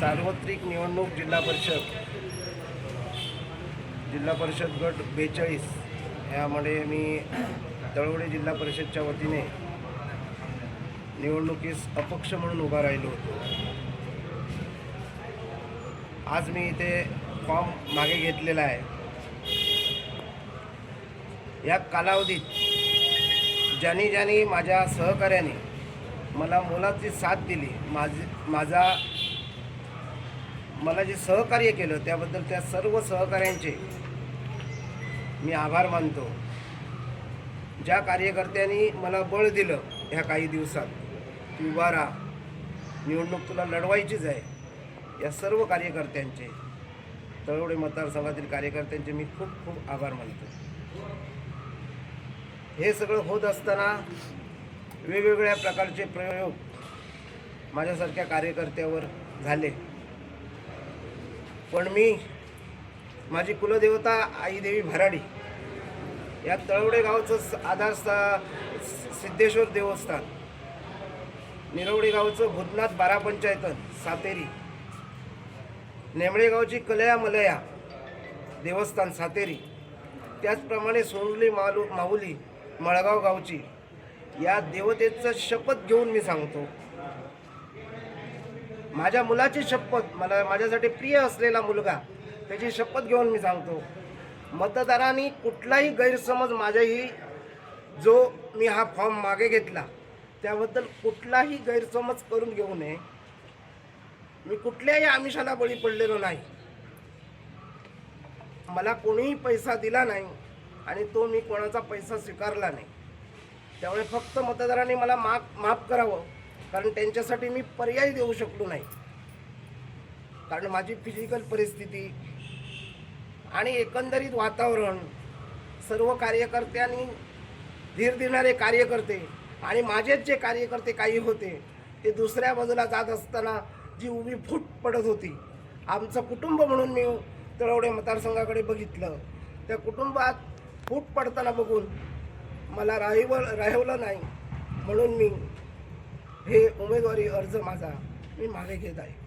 सार्वत्रिक निवडणूक जिल्हा परिषद जिल्हा परिषद गट बेचाळीस. यामध्ये मी तळवडे जिल्हा परिषदच्या वतीने निवडणुकीस अपक्ष म्हणून उभा राहिलो होतो. आज मी इथे फॉर्म मागे घेतलेला आहे. या कालावधीत ज्यांनी ज्यांनी माझ्या सहकार्याने मला मोलाची साथ दिली माझी माझा मला जे सहकार्य केलं त्याबद्दल त्या सर्व सहकाऱ्यांचे मी आभार मानतो. ज्या कार्यकर्त्यांनी मला बळ दिलं ह्या काही दिवसात की उभा राहा. निवडणूक तुला लढवायचीच आहे. या सर्व कार्यकर्त्यांचे तळवडे मतदारसंघातील कार्यकर्त्यांचे मी खूप खूप आभार मानतो. हे सगळं होत असताना वेगवेगळ्या प्रकारचे प्रयोग माझ्यासारख्या कार्यकर्त्यावर झाले. पण मी माझी कुलदेवता आई देवी भराडी या तळवडे गावचं स- आधारस्था सिद्धेश्वर देवस्थान निरवडे गावचं भूतनाथ बारा पंचायतन सातेरी नेमळे गावची कलया मलया देवस्थान सातेरी त्याचप्रमाणे सोंगली मालू माहुली मळगाव गावची या देवतेचं शपथ घेऊन मी सांगतो. माझ्या मुलाची शपथ मला माझ्यासाठी प्रिय असलेला मुलगा त्याची शपथ घेऊन मी सांगतो. मतदारांनी कुठलाही गैरसमज माझ्याही जो मी हा फॉर्म मागे घेतला त्याबद्दल कुठलाही गैरसमज करून घेऊ नये. मी कुठल्याही आमिषाला बळी पडलेलो नाही. मला कोणीही पैसा दिला नाही आणि तो मी कोणाचा पैसा स्वीकारला नाही. त्यामुळे फक्त मतदारांनी मला माफ माफ करावं. कारण त्यांच्यासाठी मी पर्याय देऊ शकलो नाही. कारण माझी फिजिकल परिस्थिती आणि एकंदरीत वातावरण सर्व कार्यकर्त्यांनी धीर देणारे कार्यकर्ते आणि माझेच जे कार्यकर्ते काही होते ते दुसऱ्या बाजूला जात असताना जी उभी फूट पडत होती आमचं कुटुंब म्हणून मी तळवडे मतदारसंघाकडे बघितलं. त्या कुटुंबात फूट पडताना बघून मला राहिव राहिवलं नाही. म्हणून मी हे उमेदवारी अर्ज माझा. मी मागे घेत आहे.